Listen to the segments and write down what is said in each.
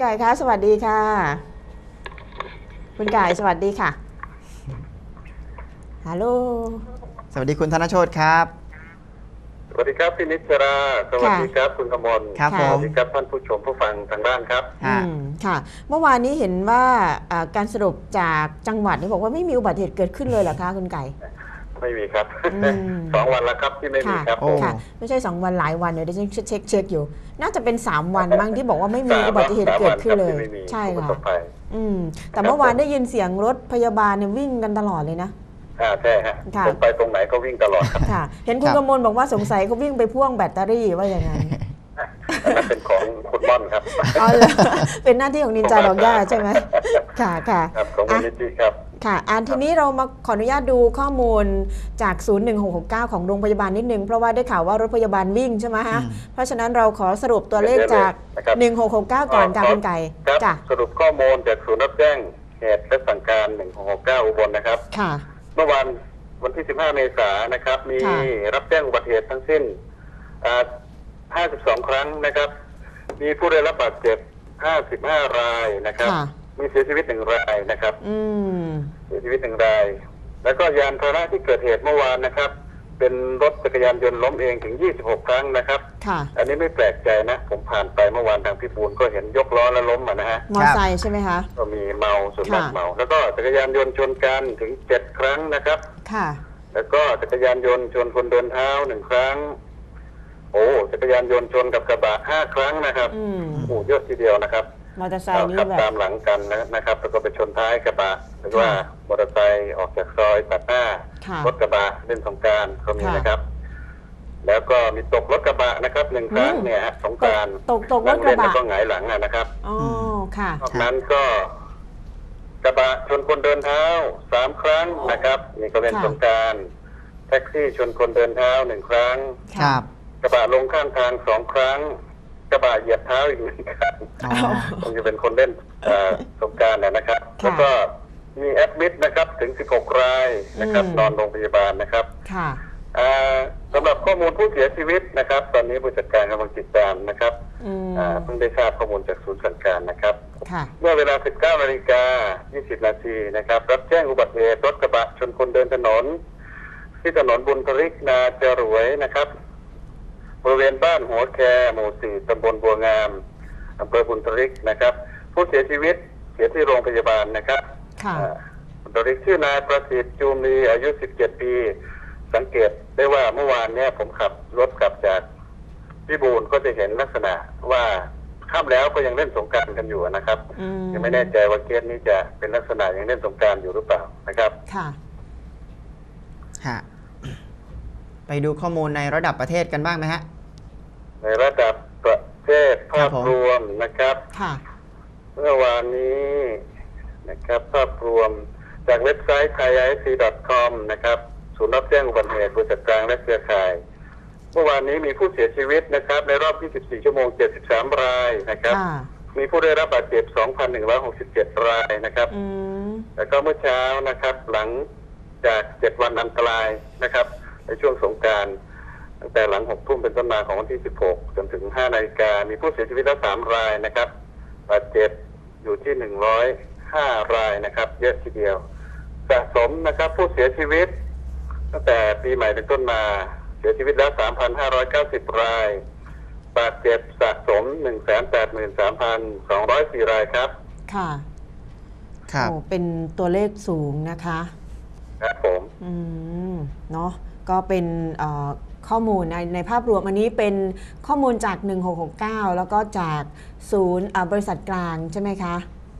ไก่คะสวัสดีค่ะ คุณไก่สวัสดีค่ะฮัลโหลสวัสดีคุณธนโชตครับ สวัสดีครับพี่นิชรา สวัสดีครับคุณกมลครับค่ะผสวัมสดีครับท่านผู้ชมผู้ฟังทางบ้านครับฮะอืมค่ะ เมื่อวานนี้เห็นว่าอ่าการสรุปจากจังหวัดนี่บอกว่าไม่มีอุบัติเหตุเกิดขึ้นเลยเหรอคะคุณไก่ ไม่มีครับอืมสองวันแล้วครับที่ไม่มีค่ะครับโอ้ค่ะไม่ใช่สองวันหลายวันเดี๋ยวดิฉันเช็คเช็คเช็คอยู่ น่าจะเป็นสามวันบ้างที่บอกว่าไม่มีอุบัติเหตุเกิดขึ้นเลยสามวันครับที่ไม่มีใช่ผู้ปค่ะระสบภัยอืมแต่เมื่อวานได้ยินเสียงรถพยาบาลเนี่ยวิ่งกันตลอดเลยนะอ่าใช่ฮะค่ะผมไปตรงไหนก็วิ่งตลอดครับค่ะ เห็นคุณครับกมลบอกว่าสงสัยเขาวิ่งไปพ่วงแบตเตอรี่ว่าอย่างนั้นอันนั้นเป็นของคุณม่อนครับเอาเลยเป็นหน้าที่ของนินจาดอกย่าใช่ไหมค่ะค่ะครับของมูลนิธิครับ ค่ะอันทีนี้เรามาขออนุญาตดูข้อมูลจาก 01669 ของโรงพยาบาลนิดนึง เพราะว่าได้ข่าวว่ารถพยาบาลวิ่งใช่ไหมฮะอืมเพราะฉะนั้นเราขอสรุปตัวเลขจากนะครับ1669 ก่อนค่ะคุณไก่ครับจ้ะสรุปข้อมูลจากศูนย์รับแจ้งเหตุและสั่งการ 1669 อุบลนะครับ ค่ะ เมื่อวันวันที่ 15 เมษายนนะครับ มีค่ะรับแจ้งอุบัติเหตุทั้งสิ้นอ่า52 ครั้งนะครับ มีผู้ได้รับบาดเจ็บ 55 รายนะครับค่ะมีเสียชีวิตหนึ่งรายนะครับอืม เสียชีวิตหนึ่งราย แล้วก็ยานพาหนะที่เกิดเหตุเมื่อวานนะครับ เป็นรถจักรยานยนต์ล้มเองถึง 26 ครั้งนะครับ ค่ะ อันนี้ไม่แปลกใจนะ ผมผ่านไปเมื่อวานทางพิบูลก็เห็นยกล้อแล้วล้มอะนะฮะ มอไซค์ใช่ไหมคะ ก็มีเมาส่วนมากค่ะ เมา แล้วก็จักรยานยนต์ชนกันถึง 7 ครั้งนะครับ ค่ะ แล้วก็จักรยานยนต์ชนคนเดินเท้าหนึ่งครั้ง โอ้จักรยานยนต์ชนกับกระบะห้าครั้งนะครับอืม โอ้เยอะทีเดียวนะครับ มอเตอร์ไซค์นี้ขับแบบ ตามหลังกันนะครับแล้วก็ไปชนท้ายกระบะหรือว่าค่ะมอเตอร์ไซค์ออกจากซอยตัดหน้าค่ะ รถกระบะเล่นสงกรารก็มีค่ะ นะครับ แล้วก็มีตกรถกระบะนะครับหนึ่งครั้งอืมเนี่ยฮะสงกรารตกตกรถกระบะนั่งเล่นแล้วก็หงายหลังอะนะครับ อ๋อค่ะ นอกนั้นก็ กระบะชนคนเดินเท้าสามครั้งนะครับนี่ก็เล่นค่ะ สงกรารแท็กซี่ชนคนเดินเท้าหนึ่งครั้ง ครับ กระบะลงข้างทางสองครั้ง กระบะเหยียบเท้าอีกหนึ่งครั้งอ๋อ คงจะเป็นคนเล่นเอ่อสงกรารนะครับ ค่ะแล้วก็มีแอดมิดนะครับถึง 16 รายนะครับ อืม นอนโรงพยาบาลนะครับค่ะ อ่าสำหรับข้อมูลผู้เสียชีวิตนะครับ ตอนนี้ผู้จัดการกำลังติดตามนะครับอืมอ่าเพิ่งได้ทราบข้อมูลจากศูนย์สั่งการนะครับ ค่ะ เมื่อเวลา 19นาฬิกา20 นาทีนะครับ รับแจ้งอุบัติเหตุรถกระบะชนคนเดินถนน ที่ถนนบุญทริกนาจรวยนะครับ บริเวณบ้านหัวแคหมู่สี่ตำบลบัวงามอำเภอบุญทริกนะครับ ผู้เสียชีวิตเสียที่โรงพยาบาลนะครับค่ะอ่าบุญทริกชื่อนายประสิทธิ์จูมรีอายุ 17 ปี สังเกตได้ว่าเมื่อวานเนี่ยผมขับรถกลับจากพิบูลก็จะเห็นลักษณะว่าค่ำแล้วก็ยังเล่นสงกรารกันอยู่นะครับอืมยังไม่แน่ใจว่าเคสนี้จะเป็นลักษณะยังเล่นสงกรารอยู่หรือเปล่านะครับ ค่ะฮะ ไปดูข้อมูลในระดับประเทศกันบ้างไหมฮะ ในระดับประเทศครัภาบพผมรวมนะครับค่ะเมื่อวานนี้นะครับ ภาพรวมจากเว็บไซต์ thaiic.com นะครับศูนย์รับแจ้งอุบัติเหตุบริษัทกลางและเครือข่าย เมื่อวานนี้มีผู้เสียชีวิตนะครับ ในรอบ 24 ชั่วโมง 73 รายนะครับค่ะมีผู้ได้รับบาดเจ็บ 2,167 รายนะครับอืมแล้วก็เมื่อเช้านะครับ หลังจากเจ็ดวันอันตรายนะครับ ในช่วงสงกรารตั้งแต่หลังหกทุ่มเป็นต้นมาของวันที่สิบหกจนถึงห้านาฬิกา มีผู้เสียชีวิตแล้วสามรายนะครับบาดเจ็บอยู่ที่หนึ่งร้อยห้ารายนะครับ เยอะทีเดียวสะสมนะครับผู้เสียชีวิต ตั้งแต่ปีใหม่เป็นต้นมาเสียชีวิตแล้วสามพันห้าร้อยเก้าสิบราย บาดเจ็บสะสมหนึ่งแสนแปดหมื่นสามพันสองร้อยสี่รายครับ ค่ะครับโอ้เป็นตัวเลขสูงนะคะ ครับผม อืม เนาะ ก็เป็นเอ่อข้อมูลในในภาพรวมอันนี้เป็นข้อมูลจาก 1669 แล้วก็จากศูนย์อ่าบริษัทกลางใช่ไหมคะ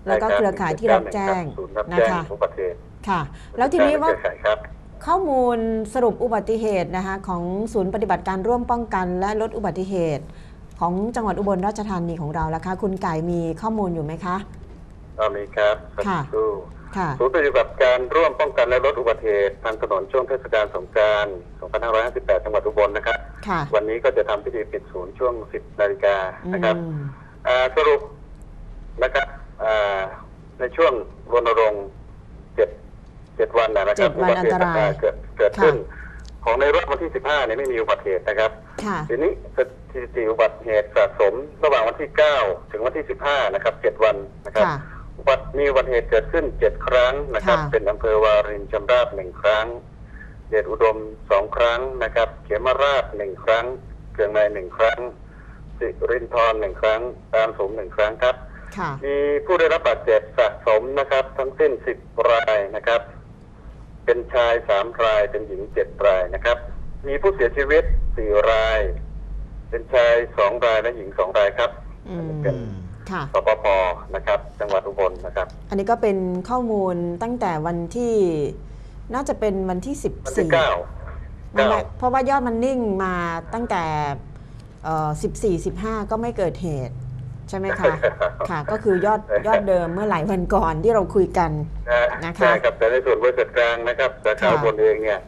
แล้วก็เครือข่ายที่รับแจ้งศูนย์รับนะแจ้งคะทุกประเทศค่ะ แล้วทีนี้ว่าเครือข่ายครับข้อมูลสรุปอุบัติเหตุนะคะของศูนย์ปฏิบัติการร่วมป้องกันและลดอุบัติเหตุ ของจังหวัดอุบลราชธานีของเราล่ะคะคุณไก่มีข้อมูลอยู่ไหมคะก็มีครับสักค่ะครู่ค่ะ ศูนย์ปฏิบัติการร่วมป้องกันและลดอุบัติเหตุทางถนนช่วงเทศกาลสงกรานต์2558 จังหวัดอุบลนะครับค่ะวันนี้ก็จะทำพิธีปิดศูนย์ช่วง 10 นาฬิกานะครับอืมอ่าสรุปนะครับอ่าในช่วงรณรงค์เจ็ดเจ็ดวันนะนะครับเจ็ดวันอันตรายเกิดเกิดขึ้น ของในรถวันที่ 15เนี่ยไม่มีอุบัติเหตุนะครับค่ะทีนี้สถิติอุบัติเหตุสะสมระหว่างวันที่ 9 ถึงวันที่ 15 นะครับ 7 วันนะครับ ค่ะอุบัติมีอุบัติเหตุเกิดขึ้น7ครั้งนะครับ ค่ะ เป็นอำเภอวารินชำราบหนึ่งครั้ง เดชอุดมสองครั้งนะครับ เขมราชหนึ่งครั้ง เกลืองในหนึ่งครั้ง สิรินทรหนึ่งครั้ง ตามสมหนึ่งครั้งครับ ค่ะ มีผู้ได้รับบาดเจ็บสะสมนะครับ ทั้งสิ้น10รายนะครับ เป็นชาย3รายเป็นหญิง7รายนะครับ มีผู้เสียชีวิต4ราย เป็นชาย2รายและหญิง2รายครับ อืม เป็น ค่ะ สปพนะครับ จังหวัดอุบลนะครับ อันนี้ก็เป็นข้อมูลตั้งแต่วันที่น่าจะเป็นวันที่ วันที่14เก้าไม่ไม่เก้าเพราะว่ายอดมันนิ่งมาตั้งแต่เอ่อ14 15 ก็ไม่เกิดเหตุ ใช่ไหมคะ ค่ะ ก็คือยอดยอดเดิมเมื่อหลายวันก่อนที่เราคุยกัน นะคะ ใช่ครับแต่ในส่วนบริษัทกลางนะครับสาขาค่ะอุบลเองเนี่ย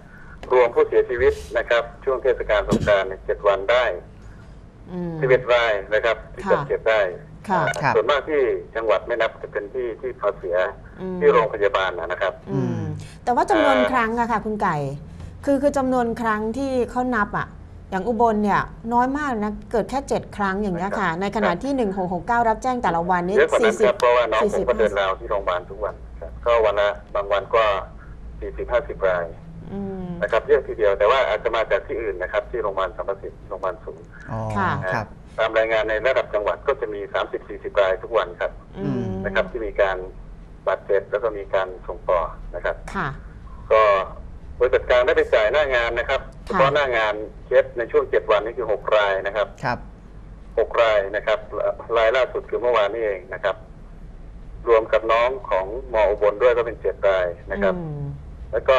รวมผู้เสียชีวิตนะครับ ช่วงเทศกาลสงกรานต์เนี่ยเจ็ดวันได้อืม สิบเอ็ดรายนะครับที่ค่ะ จัดเก็บได้ ค่ะอ่าครับ ส่วนมากที่จังหวัดไม่นับจะเป็นที่ที่พอเสียอืมที่โรงพยาบาลนะครับ อืมแต่ว่าจำนวนเอ่อครั้งอะค่ะ คุณไก่ คือคือจำนวนครั้งที่เขานับอะอย่างอุบลเนี่ยน้อยมากนะ เกิดแค่ 7 ครั้งอย่างเงี้ยค่ะ ในขณะที่ 1669 รับแจ้งแต่ละวันนี้เยอะกว่านั้นครับเพราะว่าน้องผม40ก็เดินราวที่โรงพยาบาลทุกวันครับก็วันละบางวันก็สี่สิบห้าสิบรายอืม นะครับเยอะทีเดียวแต่ว่าอาจจะมาจากที่อื่นนะครับ ที่โรงพยาบาลสรรพสิทธิ์โรงพยาบาลสูงอ๋อค่ะ ครับ ตามรายงานในระดับจังหวัดก็จะมีสามสิบสี่สิบรายทุกวันครับอืม นะครับ ที่มีการบาดเจ็บแล้วก็มีการส่งต่อนะครับ ค่ะ ก็บริษัทกลางได้ไปจ่ายหน้างานนะครับเฉค่ะพาะหน้างานเคสในช่วงเจ็ดวันนี้คือหกรายนะครับ ครับหกรายนะครับรายล่าสุดคือเมื่อวานนี้เองนะครับ รวมกับน้องของมออุบลด้วยก็เป็นเจ็ดรายนะครับ อืม แล้วก็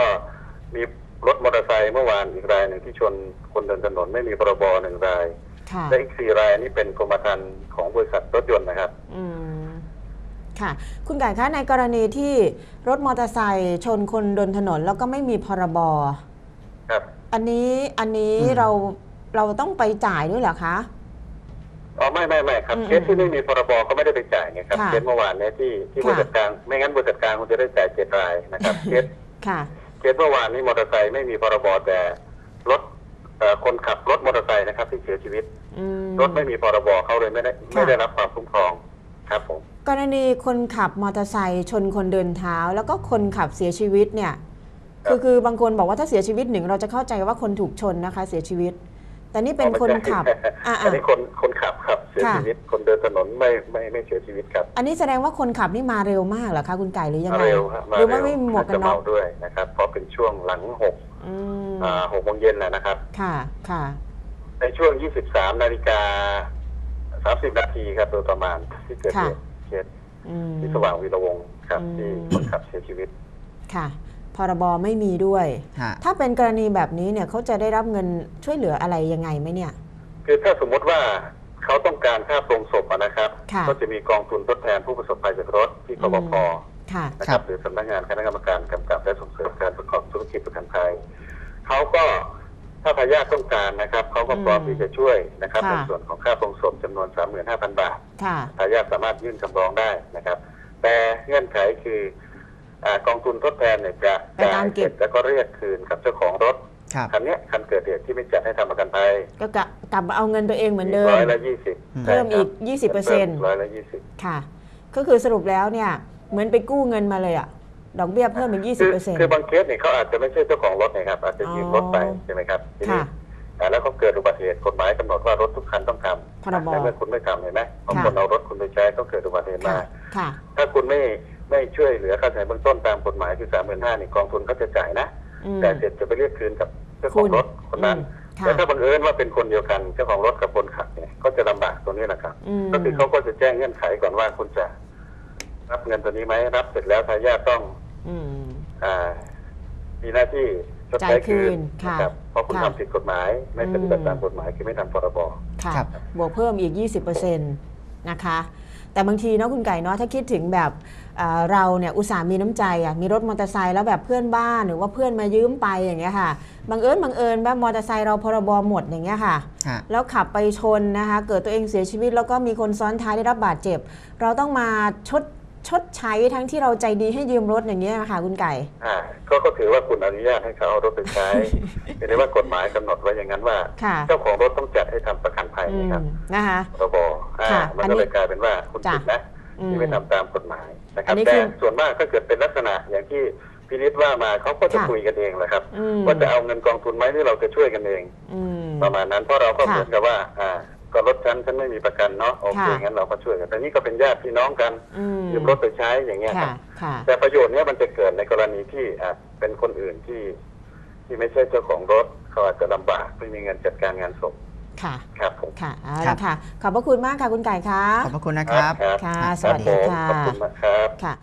มีรถมอเตอร์ไซค์เมื่อวานอีกรายหนึ่งที่ชนคนเดินถนนไม่มีพรบหนึ่งรายค่ะ และอีกสี่รายนี่เป็นกรมธรรม์ของบริษัทรถยนต์นะครับอืมค่ะ คุณไก่คะในกรณีที่รถมอเตอร์ไซค์ชนคนเดินถนนแล้วก็ไม่มีพรบครับ อันนี้อันนี้อืมเราเราต้องไปจ่ายด้วยเหรอคะอ๋อไม่ไม่ไม่ครับอืมเคสที่ไม่มีพรบก็ไม่ได้ไปจ่ายไงครับค่ะเคสเมื่อวานเนี่ยที่ที่บค่ะริษัทกลางไม่งั้นบริษัทกลางคงจะได้จ่ายเจ็ดรายนะครับเคสค่ะเคสเมื่อวานนี้มอเตอร์ไซค์ไม่มีพรบแต่ ถไม่มีพรบเขาเลยไม่ได้ค่ะไม่ได้รับความคุ้มครองครับผมกรณีคนขับมอเตอร์ไซค์ชนคนเดินเท้า แล้วก็คนขับเสียชีวิตเนี่ยครับคือคือบางคนบอกว่าถ้าเสียชีวิตหนึ่งเราจะเข้าใจว่าคนถูกชนนะคะ เสียชีวิต แต่นี่เป็นคนขับอะอันนี้อะคนคนขับครับเสียค่ะชีวิตคนเดินถนนไม่ไม่ไม่เสียชีวิตครับ อันนี้แสดงว่าคนขับนี่มาเร็วมากเหรอคะคุณไก่หรือยังมาไงเร็วครับมาหรือว่าเร็วไม่มีหมวกกันจะน็อเมากด้วยนะครับเพราะเป็นช่วงหลังหกอืมอ่าหกโมงเย็นนะนะครับ ค่ะค่ะ ในช่วง 23 นาฬิกา 30 นาทีครับโดยประมาณที่เกิดเหตุเคสอืม ที่สว่างวีระวงศ์ครับ อืม ที่คนขับเสียชีวิต ค่ะพรบไม่มีด้วย ฮะ ถ้าเป็นกรณีแบบนี้เนี่ยเขาจะได้รับเงินช่วยเหลืออะไรยังไงไหมเนี่ย คือถ้าสมมติว่าเขาต้องการค่าโปรงศพอะนะครับ ค่ะ ก็จะมีกองทุนทดแทนผู้ประสบภัยจากรถที่กบพค่ะ นะคครัรับ บ หรือสำนักงานคณะกรรมการกำกับและส่งเสริมการประกอบธุรกิจประกันภัยเขาก็ ถ้าทายาทต้องการนะครับเขาก็พร้อมอืมที่จะช่วยนะครับค่ะในส่วนของค่าโปรงศพจำนวน 35,000 บาท ค่ะ ทายาทสามารถยื่นคำร้องได้นะครับ แต่เงื่อนไขคืออากองทุนทดแทนเนี่ยจะไปตามเก็บจ่ยสร็จแล้วก็เรียกคืนกับเจ้าของรถครับ คันเนี้ยคันเกิดเหตุที่ไม่จัดให้ทำประกันภัยก็กะกลับมาเอาเงินตัวเองเหมือนเดิม ร้อยละยี่สิบเพิ่มอีก 20%ร้อยละยี่สิบค่ะ ก็คือสรุปแล้วเนี่ย เหมือนไปกู้เงินมาเลยอะ ดอกเบี้ยเพิ่มเป็นคือ20%คือบางเคสเนี่ยเขาอาจจะไม่ใช่เจ้าของรถนะครับ อาจจะยืมรถไปอ๋อใช่ไหมครับทีนี้ค่ะอ่าแล้วเขาเกิดอุบัติเหตุกฎหมายกำหนดว่ารถทุกคันต้องทำพรบแต่เมื่อคุณไม่ทำเห็นไหมบางค่ะคนเอารถคุณไปใช้ก็เกิดอุบัติเหตุค่ะมาค่ะถ้าคุณไม่ไม่ช่วยเหลือค่าใช้จ่ายเบื้องต้นตามกฎหมายคือสามหมื่นห้านี่กองทุนก็จะจ่ายนะอืมแต่เสร็จจะไปเรียกคืนกับเจ้าของรถคนนั้นอืมค่ะแต่ถ้าบังเอิญว่าเป็นคนเดียวกันเจ้าของรถกับคนขับเนี่ยก็จะลำบากตรงนี้แหละครับอืมก็คือเขาก็จะแจ้งเงื่อนไขก่อนว่าคุณจะรับเงินตัวนี้ไหมรับเสร็จแล้วทายาทต้อง อืมอ่า มีหน้าที่ชดใช้จ่ายคืคืนนค่ะนะครับเพราะคุณค่ะทำผิดกฎหมาย ไม่ปฏิบัติตามกฎหมายคือไม่ทำพรบ ค่ะครับ บวกเพิ่มอีก 20%นะคะ แต่บางทีเนาะคุณไก่เนาะถ้าคิดถึงแบบเอ่อเราเนี่ยอุตส่าห์มีน้ำใจอะมีรถมอเตอร์ไซค์แล้วแบบเพื่อนบ้านหรือว่าเพื่อนมายืมไปอย่างเงี้ยค่ะบังเอิญบังเอิญแบบมอเตอร์ไซค์เราพรบหมดอย่างเงี้ยค่ะ ฮะ แล้วขับไปชนนะคะ เกิดตัวเองเสียชีวิตแล้วก็มีคนซ้อนท้ายได้รับบาดเจ็บ เราต้องมาชด ชดใช้ทั้งที่เราใจดีให้ยืมรถอย่างเงี้ยค่ะคุณไก่อ่าก็ก็ถือว่าคุณอนุญาตให้เขาเอารถไปใช้เห็นได้ว่ากฎหมายกำหนดไว้อย่างนั้นว่าค่ะเจ้าของรถต้องจัดให้ทำประกันภัยอืนะครับมนะคะรบอ่าค่ะมันอันนี้ก็เลยกลายเป็นว่าคุณจ้ะผิดนะอืมที่ไม่ทำตามกฎหมายนะคอัรับนนี้แต่คือส่วนมากถ้าเกิดเป็นลักษณะอย่างที่พินิษว่ามาเขาก็จะค่ะคุยกันเองแหละครับอืมว่าจะเอาเงินกองทุนไหมหรือเราจะช่วยกันเองอืมประมาณนั้นเพราะเราก็ค่ะเหมือนกับว่าอ่า ก็รถฉันฉันไม่มีประกันเนาะโอเคค่ะงั้นเราก็ช่วยกันแต่นี่ก็เป็นญาติพี่น้องกันอืม ยืมรถไปใช้อย่างเงี้ยคค่ะ รับค่ะ แต่ประโยชน์เนี้ยมันจะเกิดในกรณีที่อะเป็นคนอื่นที่ ที่ไม่ใช่เจ้าของรถเขาอาจจะลำบากไม่มีเงินจัดการงานศพค่ะ ครับผมค่ะเอาครัละบ ค่ะ ขอบพระคุณมากค่ะคุณไก่คะขอบพระคุณนะครับครับค่ะรับสวัสดีผมค่ะ ขอบคุณมากครับ ค่ะ